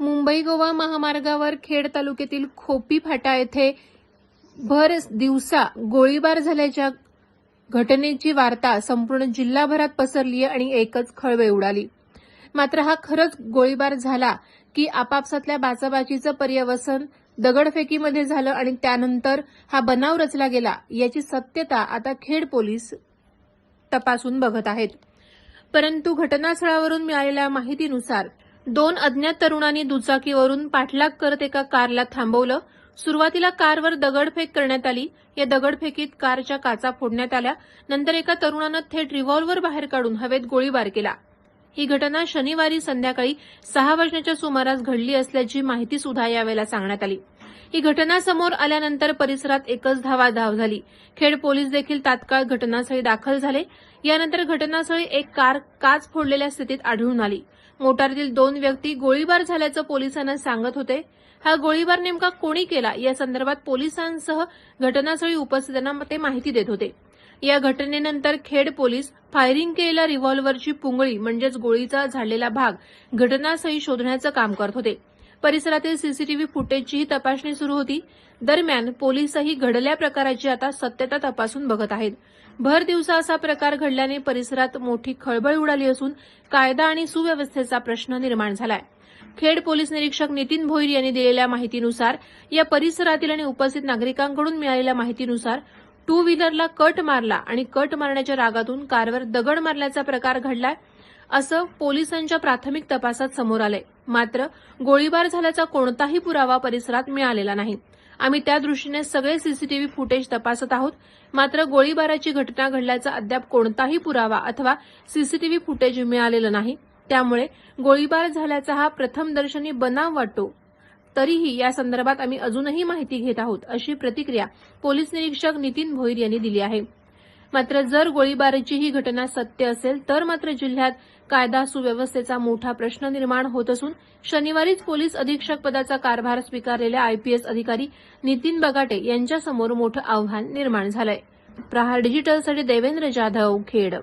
मुंबई गोवा महामार्गावर खेड तालुक्यातील खोपी फाटा येथे भर दिवसा गोळीबार झाल्याच्या घटनेची वार्ता संपूर्ण जिल्हाभरात पसरली आणि एकच खळबळ उडाली. मात्र हा खरंच गोळीबार झाला की आपापसातल्या बाचाबाचीचं पर्यवसन दगडफेकीमध्ये झालं आणि त्यानंतर हा बनाव रचला गेला याची सत्यता आता खेड पोलीस तपासून बघत आहेत. परंतु घटनास्थळावरून मिळालेल्या माहितीनुसार दोन अज्ञात तरुणांनी दुचाकीवरून पाठलाग करत एका कारला थांबवलं. सुरुवातीला कारवर दगडफेक करण्यात आली. या दगडफेकीत कारच्या काचा फोडण्यात आल्या. नंतर एका तरुणानं थेट रिव्हॉल्व्हर बाहेर काढून हवेत गोळीबार केला. ही घटना शनिवारी संध्याकाळी सहा वाजण्याच्या सुमारास घडली असल्याची माहिती सुद्धा यावेळेला सांगण्यात आली. ही घटना समोर आल्यानंतर परिसरात एकच धावा धाव झाली. खेड पोलीस देखील तात्काळ घटनास्थळी दाखल झाले. यानंतर घटनास्थळी एक कार काच फोडलेल्या स्थितीत आढळून आली. मोटारीतील दोन व्यक्ती गोळीबार झाल्याचं पोलिसांना सांगत होते. हा गोळीबार नेमका कोणी केला? या संदर्भात पोलिसांसह घटनास्थळी उपस्थितांना ते माहिती देत होते. या घटनेनंतर खेड पोलीस फायरिंग केलेल्या रिव्हॉल्व्हरची पुंगळी म्हणजेच गोळीचा झालेला भाग घटनास्थळी शोधण्याचं काम करत होते. परिसरातील सीसीटीव्ही फुटेजचीही तपासणी सुरू होती. दरम्यान पोलीसही घडल्या प्रकाराची आता सत्यता तपासून बघत आहेत. भर दिवसा असा प्रकार घडल्याने परिसरात मोठी खळबळ उडाली असून कायदा आणि सुव्यवस्थेचा प्रश्न निर्माण झालाय. खेड पोलीस निरीक्षक नितीन भोईर यांनी दिलेल्या माहितीनुसार या परिसरातील आणि उपस्थित नागरिकांकडून मिळालेल्या माहितीनुसार टू व्हीलरला कट मारला आणि कट मारण्याच्या रागातून कारवर दगड मारल्याचा प्रकार घडलाय असं पोलिसांच्या प्राथमिक तपासात समोर आलंय. मात्र गोळीबार झाल्याचा कोणताही पुरावा परिसरात मिळालेला नाही. आम्ही त्या दृष्टीने सगळे सीसीटीव्ही फुटेज तपासत आहोत. मात्र गोळीबाराची घटना घडल्याचा अद्याप कोणताही पुरावा अथवा सीसीटीव्ही फुटेज मिळालेलं नाही. त्यामुळे गोळीबार झाल्याचा हा प्रथमदर्शनी बनाव वाटतो. तरीही या संदर्भात आम्ही अजूनही माहिती घेत आहोत अशी प्रतिक्रिया पोलीस निरीक्षक नितीन भोईर यांनी दिली आहे. मात्र जर गोळीबाराची ही घटना सत्य असेल तर मात्र जिल्ह्यात कायदा सुव्यवस्थेचा मोठा प्रश्न निर्माण होत असून शनिवारीच पोलीस अधीक्षक पदाचा कारभार स्वीकारलेल्या आयपीएस अधिकारी नितीन बगाटे यांच्यासमोर मोठं आव्हान निर्माण झालंय. प्रहार डिजिटलसाठी देवेंद्र जाधव खेड.